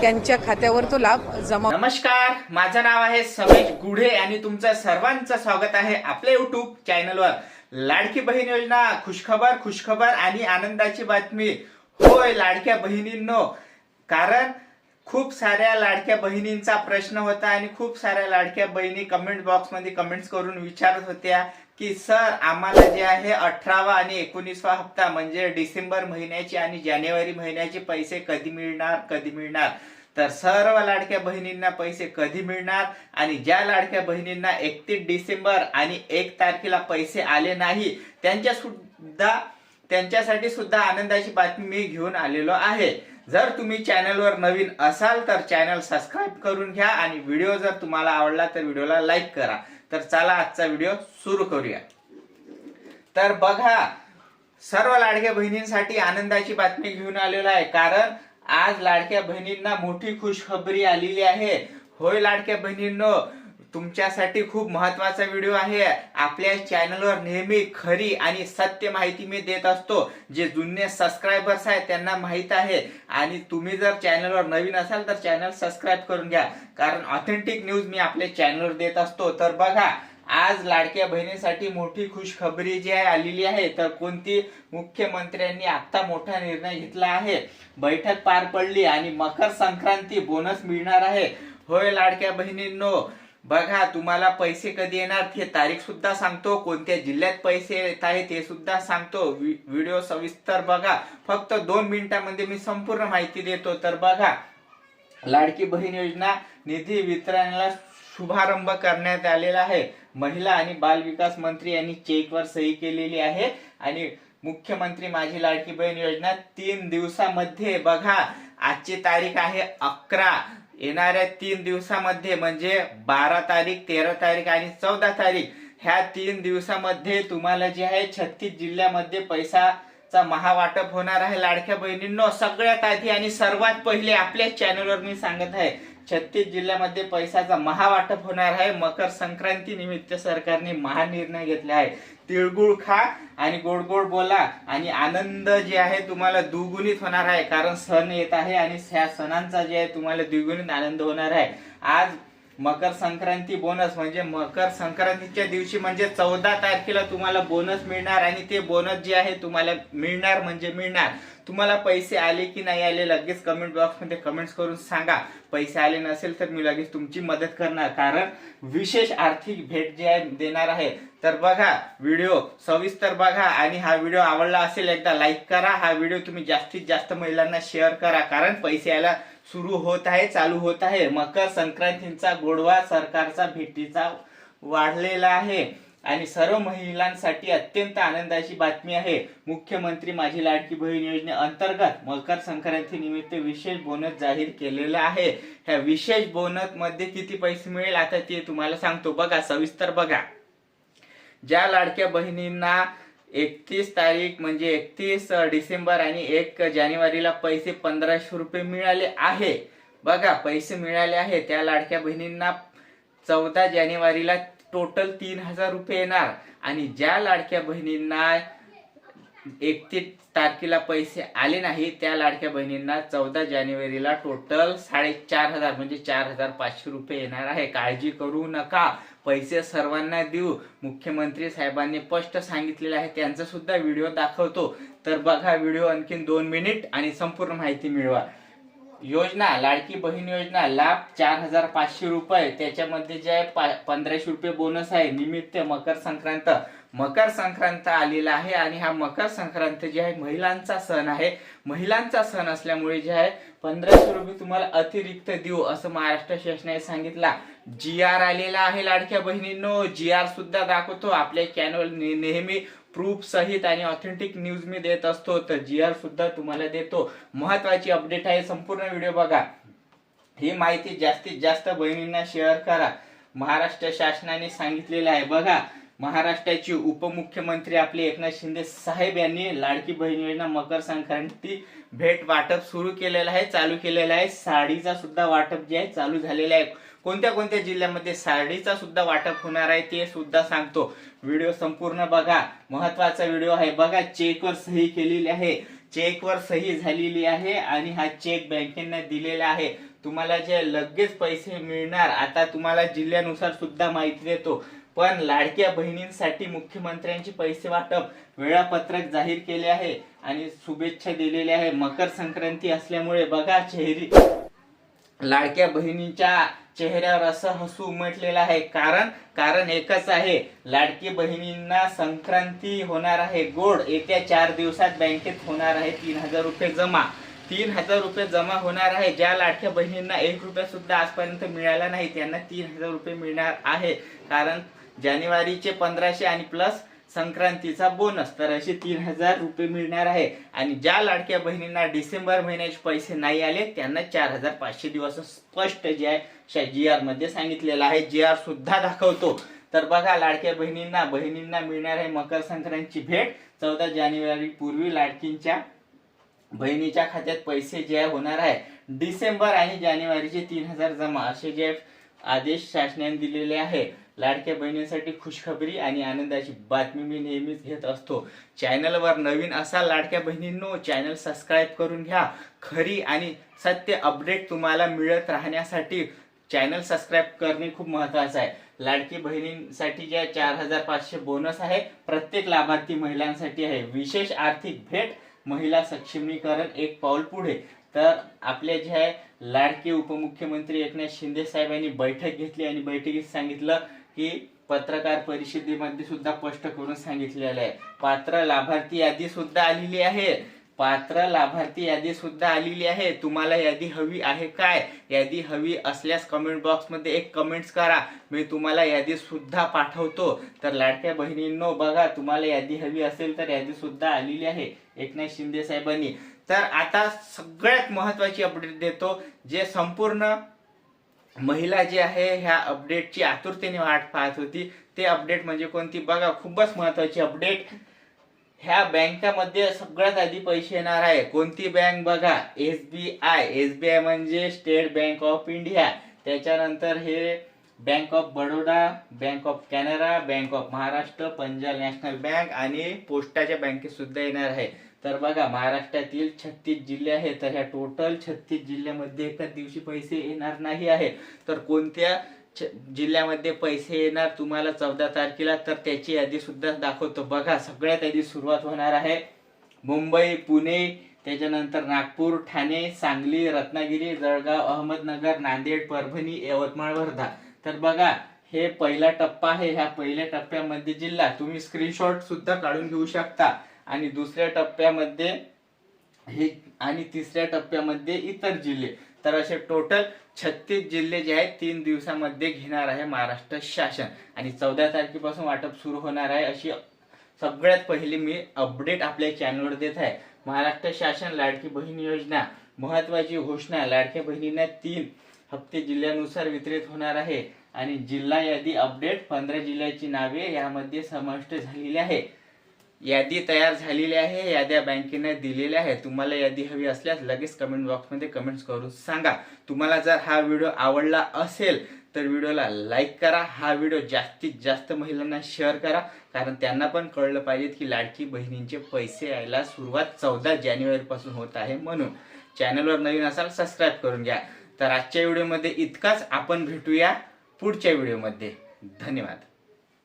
त्यांच्या खात्यावर तो लाभ जमा नमस्कार माझं नाव आहे समेश गुढे आणि तुमचं सर्वांचं स्वागत आहे आपल्या युट्यूब चॅनलवर लाडकी बहीण योजना खुशखबर खुशखबर आणि आनंदाची बातमी. होय लाडक्या बहिणींनो. कारण खूप साऱ्या लाडक्या बहिणींचा प्रश्न होता आणि खूप साऱ्या लाडक्या बहिणी कमेंट बॉक्समध्ये कमेंट्स करून विचारत होत्या. की सर आम्हाला जे आहे अठरावा आणि एकोणीसवा हप्ता म्हणजे डिसेंबर महिन्याचे आणि जानेवारी महिन्याचे पैसे कधी मिळणार कधी मिळणार? तर सर्व लाडक्या बहिणींना पैसे कधी मिळणार आणि ज्या लाडक्या बहिणींना एकतीस डिसेंबर आणि एक तारखेला पैसे आले नाही त्यांच्या सुद्धा त्यांच्यासाठी सुद्धा आनंदाची बातमी मी घेऊन आलेलो आहे. जर तुम्ही चॅनलवर नवीन असाल तर चॅनल सबस्क्राईब करून घ्या आणि व्हिडिओ जर तुम्हाला आवडला तर व्हिडिओला लाईक करा. तर चला आजचा व्हिडिओ सुरू करूया. तर बघा सर्व लाडक्या बहिणींसाठी आनंदाची बातमी घेऊन आलेलो आहे. कारण आज लाडक्या बहिणींना मोठी खुशखबरी आलेली आहे. होय लाडक्या बहिणींनो तुमच्यासाठी खूप महत्त्वाचा व्हिडिओ आहे. आपल्या चॅनलवर नेहमी खरी आणि सत्य माहिती मी देत असतो. जे जुने सबस्क्रायबर्स आहेत त्यांना माहीत आहे. आणि तुम्ही जर चॅनलवर नवीन असाल तर चॅनल सबस्क्राईब करून घ्या. कारण ऑथेंटिक न्यूज मी आपल्या चॅनलवर देत असतो. तर बघा आज लाडक्या बहिणीसाठी मोठी खुशखबरी जी आहे आलेली आहे. तर कोणती? मुख्यमंत्र्यांनी आता मोठा निर्णय घेतला आहे. बैठक पार पडली आणि मकर संक्रांती बोनस मिळणार आहे. होय लाडक्या बहिणींनो बघा तुम्हाला पैसे कधी येणार हे तारीख सुद्धा सांगतो. कोणत्या जिल्ह्यात पैसे येत आहेत हे सुद्धा सांगतो. व्हिडिओ सविस्तर बघा. फक्त दोन मिनिटांमध्ये मी संपूर्ण माहिती देतो. तर बघा लाडकी बहीण योजना निधी वितरणाला शुभारंभ करण्यात आलेला आहे. महिला आणि बाल विकास मंत्री यांनी चेकवर सही केलेली आहे. आणि मुख्यमंत्री माझी लाडकी बहीण योजना तीन दिवसामध्ये बघा. आजची तारीख आहे अकरा. येणाऱ्या तीन दिवसामध्ये म्हणजे बारा तारीख तेरा तारीख आणि चौदा तारीख ह्या तीन दिवसामध्ये तुम्हाला जे आहे छत्तीस जिल्ह्यामध्ये पैसाचा महावाटप होणार आहे. लाडक्या बहिणींनो सगळ्यात आधी आणि सर्वात पहिले आपल्या चॅनलवर मी सांगत आहे छत्तीस जिल्ह्यामध्ये पैशाचा महावाटप होणार आहे. मकर संक्रांती निमित्त सरकारने महानिर्णय घेतला आहे. तिळगुळ खा आणि गोड गोड बोला आणि आनंद जे आहे तुम्हाला दुगुणित होणार आहे. कारण सण येत आहे आणि ह्या सणांचा जे आहे तुम्हाला द्विगुणित आनंद होणार आहे. आज मकर संक्रांती बोनस म्हणजे मकर संक्रांतीच्या दिवशी म्हणजे चौदा तारखेला तुम्हाला बोनस मिळणार आणि ते बोनस जे आहे तुम्हाला मिळणार म्हणजे मिळणार. तुम्हाला पैसे आले की नाही आले लगेच कमेंट बॉक्समध्ये कमेंट्स करून सांगा. पैसे आले नसेल तर मी लगेच तुमची मदत करणार. कारण विशेष आर्थिक भेट जी आहे देणार आहे. तर बघा व्हिडिओ सविस्तर बघा आणि हा व्हिडिओ आवडला असेल एकदा लाईक करा. हा व्हिडिओ तुम्ही जास्तीत जास्त महिलांना शेअर करा. कारण पैसे यायला सुरू होत आहे चालू होत आहे. मकर संक्रांतीचा गोडवा सरकारचा भेटीचा वाढलेला आहे. आणि सर्व महिलांसाठी अत्यंत आनंदाची बातमी आहे. मुख्यमंत्री माझी लाडकी बहीण योजनेअंतर्गत मकर संक्रांती निमित्त विशेष बोनस जाहीर केलेला आहे. ह्या विशेष बोनसमध्ये किती पैसे मिळेल आता ते तुम्हाला सांगतो. बघा सविस्तर बघा. ज्या लाडक्या बहिणींना एकतीस तारीख म्हणजे एकतीस डिसेंबर आणि एक जानेवारीला पैसे पंधराशे रुपये मिळाले आहे. बघा पैसे मिळाले आहे. त्या लाडक्या बहिणींना चौदा जानेवारीला टोटल तीन हजार रुपये येणार. आणि ज्या लाडक्या बहिणींना एकतीस तारखेला पैसे आले नाही त्या लाडक्या बहिणींना चौदा जानेवारीला टोटल साडेचार हजार म्हणजे चार हजार पाचशे रुपये येणार आहे. काळजी करू नका. पैसे सर्वांना देऊ. मुख्यमंत्री साहेबांनी स्पष्ट सांगितलेले आहे. त्यांचा सुद्धा व्हिडिओ दाखवतो. तर बघा व्हिडिओ आणखीन दोन मिनिट आणि संपूर्ण माहिती मिळवा. योजना लाडकी बहीण योजना लाभ चार हजार पाचशे रुपये. त्याच्यामध्ये जे आहे पा- पंधराशे रुपये बोनस आहे. निमित्त मकर संक्रांत मकर संक्रांत आलेला आहे आणि हा मकर संक्रांत जे आहे महिलांचा सण आहे. महिलांचा सण असल्यामुळे जे आहे पंधराशे रुपये तुम्हाला अतिरिक्त देऊ असं महाराष्ट्र शासनाने सांगितला. जी आर आलेला आहे लाडक्या बहिणींनो. जी आर सुद्धा दाखवतो. आपल्या चॅनल नेहमी प्रूफ सहित आणि ऑथेंटिक न्यूज मी देत असतो. तर जी आर सुद्धा तुम्हाला देतो. महत्वाची अपडेट आहे. संपूर्ण व्हिडिओ बघा. ही माहिती जास्तीत जास्त बहिणींना शेअर करा. महाराष्ट्र शासनाने सांगितलेलं आहे. बघा महाराष्ट्राचे उपमुख्यमंत्री आपले एकनाथ शिंदे साहेब यांनी लाडकी बहीण योजना मकर संक्रांती भेट वाटप सुरू केलेलं आहे चालू केलेलं आहे. साडीचा सुद्धा वाटप जे आहे चालू झालेलं आहे. कोणत्या कोणत्या जिल्ह्यामध्ये साडीचा सुद्धा वाटप होणार आहे ते सुद्धा सांगतो. व्हिडिओ संपूर्ण बघा. महत्त्वाचा व्हिडिओ आहे. बघा चेकवर सही केलेली आहे. चेकवर सही झालेली आहे आणि हा चेक बँकेने दिलेला आहे. तुम्हाला जे लगेच पैसे मिळणार आता तुम्हाला जिल्ह्यानुसार सुद्धा माहिती देतो. पण लाडक्या बहिणींसाठी मुख्यमंत्र्यांचे पैसे वाटप वेळापत्रक जाहीर केले आहे आणि शुभेच्छा दिलेल्या आहे. मकर संक्रांती असल्यामुळे बघा चेहरी लाडक्या बहिणीच्या चेहऱ्यावर असं हसू उमटलेलं आहे. कारण कारण एकच आहे लाडकी बहिणींना संक्रांती होणार आहे. गोड येत्या चार दिवसात बँकेत होणार आहे तीन हजार रुपये जमा. तीन हजार रुपये जमा होणार आहे. ज्या लाडक्या बहिणींना एक रुपया सुद्धा आजपर्यंत मिळाला नाही त्यांना तीन हजार रुपये मिळणार आहे. कारण जानेवारीचे पंधराशे आणि प्लस संक्रांतीचा बोनस तर असे तीन हजार रुपये मिळणार आहे. आणि ज्या लाडक्या बहिणींना डिसेंबर महिन्याचे पैसे नाही आले त्यांना चार हजार पाचशे दिवस स्पष्ट जे आहे जी आरमध्ये सांगितलेलं आहे. जी आर सुद्धा दाखवतो. तर बघा लाडक्या बहिणींना बहिणींना मिळणार आहे मकर संक्रांतीची भेट. चौदा जानेवारी पूर्वी लाडकींच्या बहिणीच्या खात्यात पैसे जे होणार आहे. डिसेंबर आणि जानेवारीचे तीन हजार जमा असे जे आदेश शासनाने दिलेले आहे. लाडक्या बहिणींसाठी खुशखबरी आणि आनंदाची बातमी मी नेहमीच घेत असतो. चॅनलवर नवीन असा लाडक्या बहिणींनो चॅनल सबस्क्राईब करून घ्या. खरी आणि सत्य अपडेट तुम्हाला मिळत राहण्यासाठी चॅनल सबस्क्राईब करणे खूप महत्वाचं आहे. लाडकी बहिणींसाठी जे चार हजार पाचशे बोनस आहे प्रत्येक लाभार्थी महिलांसाठी आहे. विशेष आर्थिक भेट महिला सक्षमीकरण एक पाऊल पुढे. तर आपले जे आहे लाडके उपमुख्यमंत्री एकनाथ शिंदे साहेब यांनी बैठक घेतली आणि बैठकीत सांगितलं की पत्रकार परिषदेमध्ये सुद्धा स्पष्ट करून सांगितलेलं आहे. पात्र लाभार्थी यादी सुद्धा आलेली आहे. पात्र लाभार्थी यादी सुद्धा आलेली आहे. तुम्हाला यादी हवी आहे काय? यादी हवी असल्यास कमेंट बॉक्समध्ये एक कमेंट्स करा. मी तुम्हाला यादी सुद्धा पाठवतो. तर लाडक्या बहिणींनो बघा तुम्हाला यादी हवी असेल तर यादी सुद्धा आलेली आहे. एकनाथ शिंदे साहेबांनी. तर आता सगळ्यात महत्वाची अपडेट देतो जे संपूर्ण महिला जी आहे ह्या अपडेटची आतुरतेने वाट पाहत होती. ते अपडेट म्हणजे कोणती? बघा खूपच महत्वाची अपडेट ह्या बँकामध्ये सगळ्यात आधी पैसे येणार आहे. कोणती बँक बघा? S B I. S B I म्हणजे स्टेट बँक ऑफ इंडिया. त्याच्यानंतर हे bank of Baroda bank of Canara bank of Maharashtra Punjab National Bank आणि पोस्टाच्या बँकेत सुद्धा येणार आहे. तर बघा महाराष्ट्रातील छत्तीस जिल्हे आहेत. तर ह्या टोटल छत्तीस जिल्ह्यामध्ये एकाच दिवशी पैसे येणार नाही आहे. तर कोणत्या जिल्ह्यामध्ये पैसे येणार तुम्हाला चौदा तारखेला तर त्याची यादी सुद्धा दाखवतो. बघा सगळ्यात यादी सुरुवात होणार आहे. मुंबई पुणे त्याच्यानंतर नागपूर ठाणे सांगली रत्नागिरी जळगाव अहमदनगर नांदेड परभणी यवतमाळ वर्धा. तर बघा हे पहिला टप्पा आहे. ह्या पहिल्या टप्प्यामध्ये जिल्हा तुम्ही स्क्रीनशॉट सुद्धा काढून घेऊ शकता. आणि दुसऱ्या टप्प्यामध्ये हे आणि तिसऱ्या टप्प्यामध्ये इतर जिल्हे. तर असे टोटल छत्तीस जिल्हे जे आहेत तीन दिवसामध्ये घेणार आहे महाराष्ट्र शासन. आणि चौदा तारखेपासून वाटप सुरू होणार आहे अशी सगळ्यात पहिली मी अपडेट आपल्या चॅनलवर देत आहे. महाराष्ट्र शासन लाडकी बहीण योजना. महत्वाची घोषणा लाडक्या बहिणींना तीन हप्ते जिल्ह्यानुसार वितरित होणार आहे. आणि जिल्हा यादी अपडेट पंधरा जिल्ह्याची नावे यामध्ये समाविष्ट झालेली आहे. यादी तयार झालेली आहे याद्या बँकेने दिलेल्या आहे तुम्हाला यादी हवी असल्यास लगेच कमेंट बॉक्समध्ये कमेंट्स करून सांगा. तुम्हाला जर हा व्हिडिओ आवडला असेल तर व्हिडिओला लाईक करा. हा व्हिडिओ जास्तीत जास्त महिलांना शेअर करा. कारण त्यांना पण कळलं पाहिजे की लाडकी बहिणींचे पैसे यायला सुरुवात चौदा जानेवारीपासून होत आहे म्हणून. चॅनलवर नवीन असाल सबस्क्राईब करून घ्या. तर आजच्या व्हिडिओमध्ये इतकाच. आपण भेटूया पुढच्या व्हिडिओमध्ये धन्यवाद.